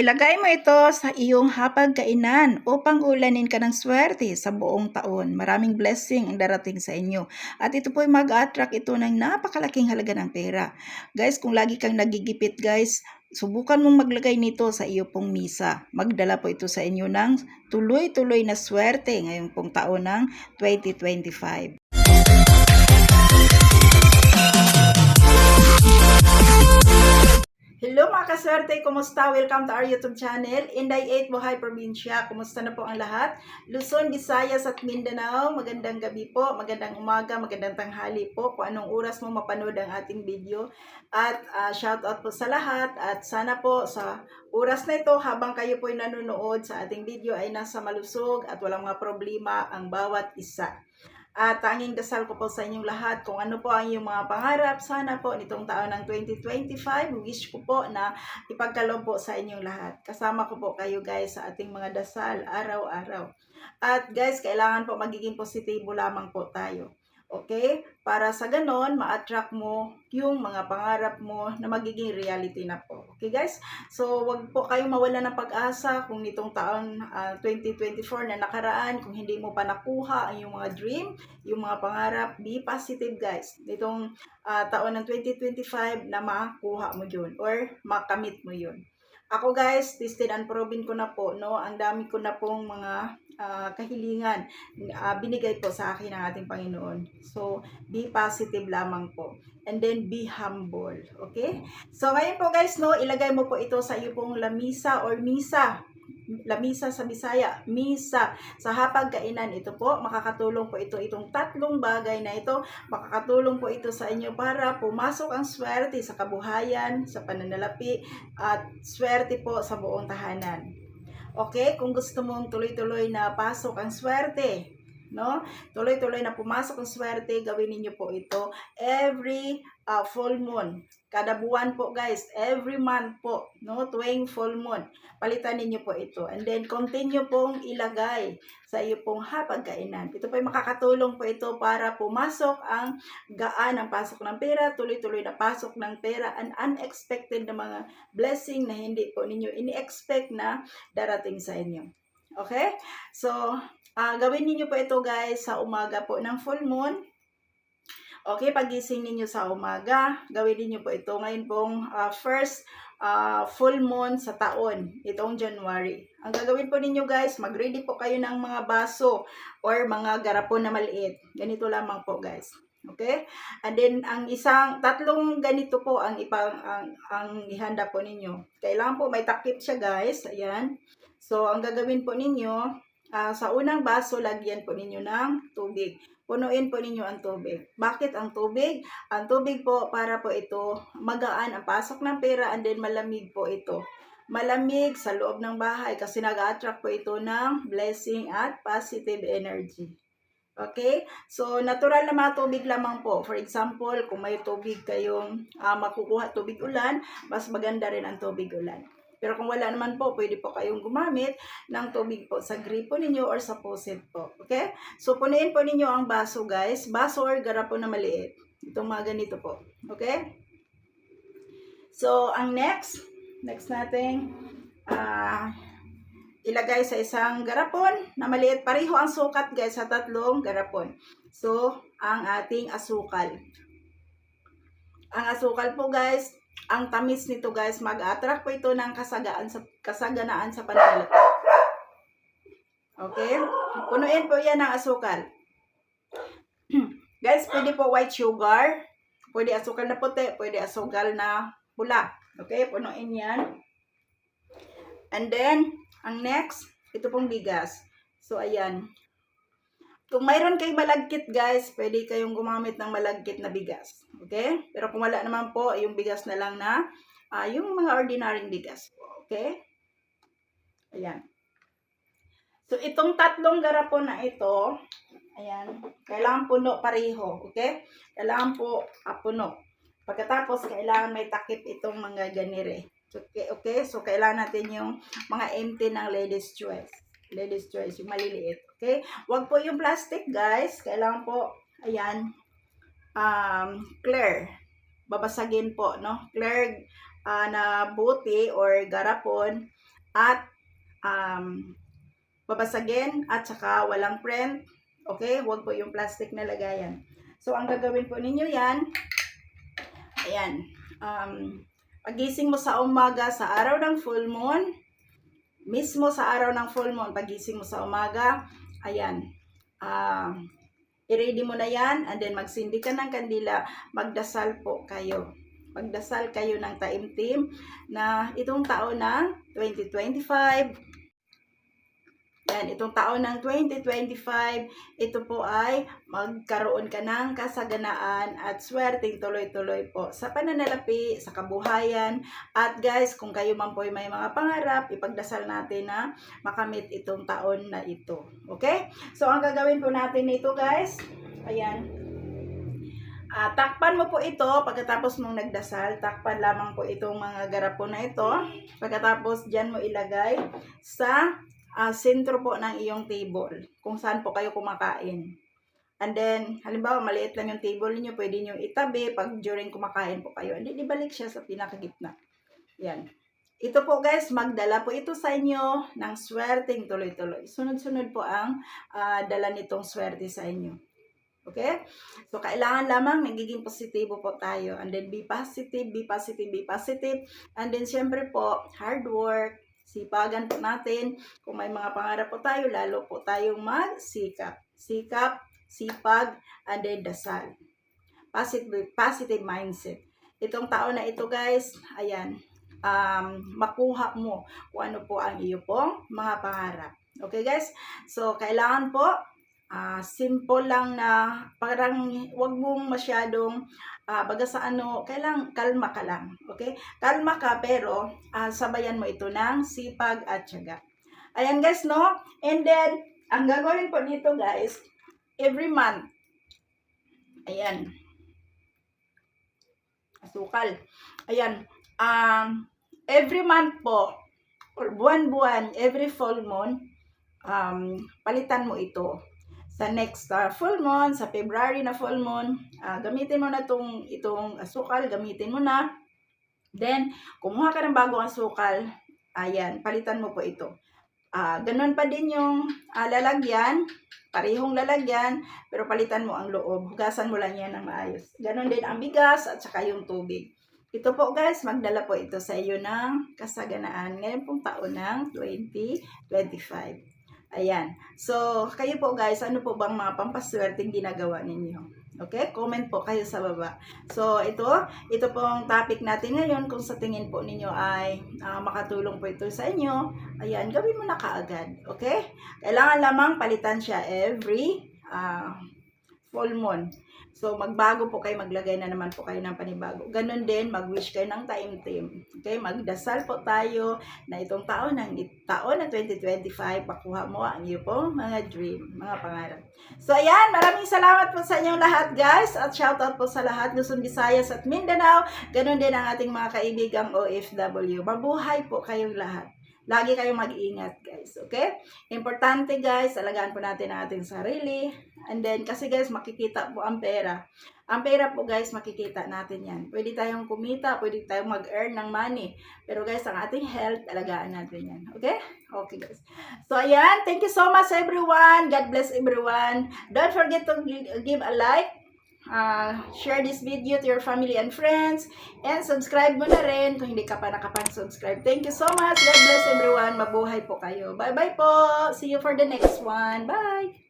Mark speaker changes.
Speaker 1: Ilagay mo ito sa iyong hapagkainan upang ulanin ka ng swerte sa buong taon. Maraming blessing ang darating sa inyo. At ito po ay mag-attract ito ng napakalaking halaga ng pera. Guys, kung lagi kang nagigipit guys, subukan mong maglagay nito sa iyo pong misa. Magdala po ito sa inyo ng tuloy-tuloy na swerte ngayong pong taon ng 2025. Hello mga kaswerte, kumusta? Welcome to our YouTube channel, Inday 8 Buhay Probinsya. Kumusta na po ang lahat? Luzon, Visayas at Mindanao, magandang gabi po, magandang umaga, magandang tanghali po kung anong oras mo mapanood ang ating video. At uh, shout out po sa lahat at sana po sa oras na ito habang kayo po ay nanonood sa ating video ay nasa malusog at walang mga problema ang bawat isa. At tanging dasal ko po sa inyong lahat kung ano po ang iyong mga pangarap. Sana po nitong taon ng 2025, wish ko po na ipagkaloob po sa inyong lahat. Kasama ko po kayo guys sa ating mga dasal araw-araw. At guys, kailangan po magiging positibo lamang po tayo. Okay? Para sa ganon, ma-attract mo yung mga pangarap mo na magiging reality na po. Okay guys? So, wag po kayong mawala ng pag-asa kung nitong taon uh, ah, 2024 na nakaraan, kung hindi mo pa nakuha ang yung mga dream, yung mga pangarap, be positive guys. Nitong uh, taon ng 2025 na makuha mo yun or makamit mo yun. Ako guys, tested and proven ko na po, no? Ang dami ko na pong mga uh, kahilingan uh, binigay po sa akin ng ating Panginoon. So, be positive lamang po. And then, be humble. Okay? So, ngayon po guys, no, ilagay mo po ito sa iyo pong lamisa or misa lamisa sa Bisaya, misa sa hapag kainan. Ito po, makakatulong po ito itong tatlong bagay na ito. Makakatulong po ito sa inyo para pumasok ang swerte sa kabuhayan, sa pananalapi, at swerte po sa buong tahanan. Okay, kung gusto mong tuloy-tuloy na pasok ang swerte, no? Tuloy-tuloy na pumasok ang swerte, gawin niyo po ito every uh, full moon. Kada buwan po guys, every month po, no? Tuwing full moon. Palitan niyo po ito. And then continue pong ilagay sa iyo pong hapagkainan. Ito po ay makakatulong po ito para pumasok ang gaan ang pasok ng pera, tuloy-tuloy na pasok ng pera, and unexpected na mga blessing na hindi po ninyo ini-expect na darating sa inyo. Okay? So, uh, gawin niyo po ito guys sa umaga po ng full moon Okay, pagising ninyo sa umaga, gawin niyo po ito ngayon pong uh, first uh, full moon sa taon, itong January. Ang gagawin po ninyo guys, mag-ready po kayo ng mga baso or mga garapon na maliit. Ganito lamang po guys. Okay? And then ang isang tatlong ganito po ang ipang ang, ang ihanda po ninyo. Kailangan po may takip siya guys. Ayan. So ang gagawin po ninyo, uh, sa unang baso lagyan po ninyo ng tubig punuin po ninyo ang tubig. Bakit ang tubig? Ang tubig po para po ito magaan ang pasok ng pera and then malamig po ito. Malamig sa loob ng bahay kasi nag-attract po ito ng blessing at positive energy. Okay? So, natural na mga tubig lamang po. For example, kung may tubig kayong uh, makukuha tubig ulan, mas maganda rin ang tubig ulan. Pero kung wala naman po, pwede po kayong gumamit ng tubig po sa gripo ninyo or sa faucet po. Okay? So, punuin po ninyo ang baso, guys. Baso or garapo na maliit. Itong mga ganito po. Okay? So, ang next, next natin, ah, uh, ilagay sa isang garapon na maliit. Pareho ang sukat guys sa tatlong garapon. So, ang ating asukal. Ang asukal po guys, ang tamis nito guys, mag-attract po ito ng kasagaan sa, kasaganaan sa pananalip. Okay? Punuin po yan ng asukal. guys, pwede po white sugar. Pwede asukal na puti. Pwede asukal na pula. Okay? Punuin yan. And then, ang next, ito pong bigas. So, ayan. Kung mayroon kayong malagkit guys, pwede kayong gumamit ng malagkit na bigas. Okay? Pero kung wala naman po, yung bigas na lang na, uh, yung mga ordinaryong bigas. Okay? Ayan. So, itong tatlong garapon na ito, ayan, kailangan puno pareho. Okay? Kailangan po uh, puno. Pagkatapos, kailangan may takip itong mga ganire. Okay, okay? So, kailangan natin yung mga empty ng ladies choice. Ladies choice, yung maliliit. Okay? Huwag po yung plastic, guys. Kailangan po, ayan, um, clear. Babasagin po, no? Clear uh, na buti or garapon. at um, babasagin at saka walang print. Okay? Huwag po yung plastic na lagayan. So, ang gagawin po ninyo yan, ayan, um, pagising mo sa umaga sa araw ng full moon, mismo sa araw ng full moon, pagising mo sa umaga, ayan, ah, i-ready mo na yan, and then magsindi ka ng kandila, magdasal po kayo. Magdasal kayo ng taimtim na itong taon ng 2025, yan, itong taon ng 2025, ito po ay magkaroon ka ng kasaganaan at swerteng tuloy-tuloy po sa pananalapi, sa kabuhayan. At guys, kung kayo man po ay may mga pangarap, ipagdasal natin na makamit itong taon na ito. Okay? So, ang gagawin po natin nito guys, ayan, Ah, takpan mo po ito pagkatapos mong nagdasal. Takpan lamang po itong mga garapon na ito. Pagkatapos dyan mo ilagay sa ah, sentro po ng iyong table. Kung saan po kayo kumakain. And then, halimbawa, maliit lang yung table niyo, pwede niyo itabi pag during kumakain po kayo. And then, ibalik siya sa pinakagitna. Yan. Ito po guys, magdala po ito sa inyo ng swerteng tuloy-tuloy. Sunod-sunod po ang ah, dala nitong swerte sa inyo. Okay? So, kailangan lamang nagiging positibo po tayo. And then, be positive, be positive, be positive. And then, syempre po, hard work, sipagan po natin. Kung may mga pangarap po tayo, lalo po tayong magsikap. Sikap, sipag, and then dasal. Positive, positive mindset. Itong taon na ito guys, ayan, um, makuha mo kung ano po ang iyo pong mga pangarap. Okay guys? So, kailangan po, ah simple lang na parang wag mong masyadong ah, baga sa ano, kailang kalma ka lang. Okay? Kalma ka pero ah, sabayan mo ito ng sipag at tiyaga. Ayan guys, no? And then, ang gagawin po dito guys, every month, ayan, asukal. Ayan, um, every month po, or buwan-buwan, every full moon, um, palitan mo ito sa next uh, full moon, sa February na full moon, ah, gamitin mo na tong, itong asukal, gamitin mo na. Then, kumuha ka ng bagong asukal, ayan, palitan mo po ito. Ah, ganun pa din yung ah, lalagyan, parehong lalagyan, pero palitan mo ang loob. Hugasan mo lang yan ng maayos. Ganun din ang bigas at saka yung tubig. Ito po guys, magdala po ito sa iyo ng kasaganaan ngayon pong taon ng 2025. Ayan. So, kayo po guys, ano po bang mga pampaswerteng ginagawa ninyo? Okay? Comment po kayo sa baba. So, ito, ito pong topic natin ngayon. Kung sa tingin po ninyo ay ah, makatulong po ito sa inyo, ayan, gawin mo na kaagad. Okay? Kailangan lamang palitan siya every ah, full moon. So, magbago po kayo, maglagay na naman po kayo ng panibago. Ganon din, mag-wish kayo ng time team. Okay, magdasal po tayo na itong taon ng taon ng 2025, pakuha mo ang iyo pong mga dream, mga pangarap. So, ayan, maraming salamat po sa inyong lahat, guys. At shoutout po sa lahat, Luzon, Visayas at Mindanao. Ganon din ang ating mga kaibigang OFW. Mabuhay po kayong lahat. Lagi kayong mag-iingat, guys. Okay? Importante, guys, alagaan po natin ang ating sarili. And then, kasi guys, makikita po ang pera. Ang pera po, guys, makikita natin yan. Pwede tayong kumita, pwede tayong mag-earn ng money. Pero guys, ang ating health, alagaan natin yan. Okay? Okay, guys. So, ayan. Thank you so much, everyone. God bless everyone. Don't forget to give a like uh, share this video to your family and friends, and subscribe mo na rin kung hindi ka pa nakapang-subscribe. Thank you so much. God bless everyone. Mabuhay po kayo. Bye-bye po. See you for the next one. Bye!